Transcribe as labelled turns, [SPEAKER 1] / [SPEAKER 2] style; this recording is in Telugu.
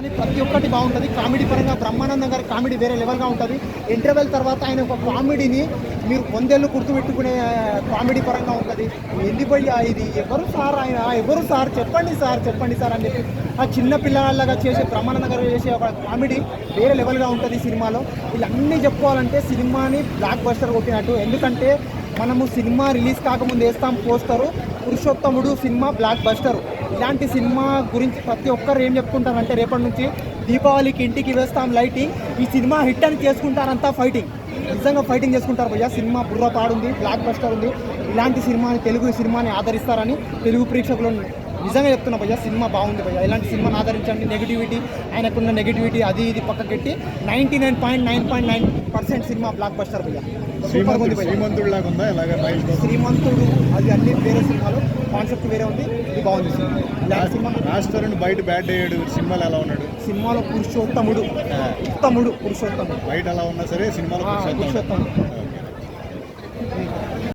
[SPEAKER 1] కానీ ప్రతి ఒక్కటి బాగుంటుంది. కామెడీ పరంగా బ్రహ్మానందం గారి కామెడీ వేరే లెవెల్గా ఉంటుంది. ఇంటర్వెల్ తర్వాత ఆయన ఒక కామెడీని మీరు వందేళ్ళు గుర్తుపెట్టుకునే కామెడీ పరంగా ఉంటుంది. ఎండిపోయి ఇది? ఎవరు సార్ ఆయన? ఎవరు సార్? చెప్పండి సార్ చెప్పండి సార్ అని చెప్పి ఆ చిన్న పిల్లలాగా చేసే బ్రహ్మానందం గారు చేసే ఒక కామెడీ వేరే లెవెల్గా ఉంటుంది సినిమాలో. వీళ్ళన్నీ చెప్పుకోవాలంటే సినిమాని బ్లాక్ బస్టర్ కొట్టినట్టు. ఎందుకంటే మనము సినిమా రిలీజ్ కాకముందు వేస్తాం poster. Purushothamudu cinema blockbuster. ఇలాంటి సినిమా గురించి ప్రతి ఒక్కరు ఏం చెప్పుకుంటారంటే రేపటి నుంచి దీపావళికి ఇంటికి వేస్తాం లైటింగ్. ఈ సినిమా హిట్ అని చేసుకుంటారంతా ఫైటింగ్. నిజంగా ఫైటింగ్ చేసుకుంటారు భయ్య. సినిమా బుర్ర పాడుంది బ్లాక్ బస్టర్ ఉంది. ఇలాంటి సినిమాని తెలుగు సినిమాని ఆదరిస్తారని తెలుగు ప్రేక్షకులు నిజంగా చెప్తున్నా భయ్య సినిమా బాగుంది భయ్య. ఇలాంటి సినిమాని ఆదరించండి? నెగిటివిటీ ఆయనకున్న నెగిటివిటీ అది ఇది పక్కకెట్టి ninety nine point nine point nine percent cinema blockbuster భయ్య సూపర్ ఉంది
[SPEAKER 2] శ్రీమంతుడు శ్రీమంతుడు లాగా ఉందా ఇలాగ మహేష్ బాబు
[SPEAKER 1] శ్రీమంతుడు అది అన్ని వేరే సినిమాలు కాన్సెప్ట్ వేరే ఉంది ఇది బాగుంది సినిమా.
[SPEAKER 2] బయట బ్యాట్ అయ్యాడు సినిమాలో ఎలా ఉన్నాడు?
[SPEAKER 1] సినిమాలో పురుషోత్తముడు. ఉత్తముడు పురుషోత్తముడు.
[SPEAKER 2] బయట ఎలా ఉన్నా సరే సినిమాలో పురుషోత్తముడు.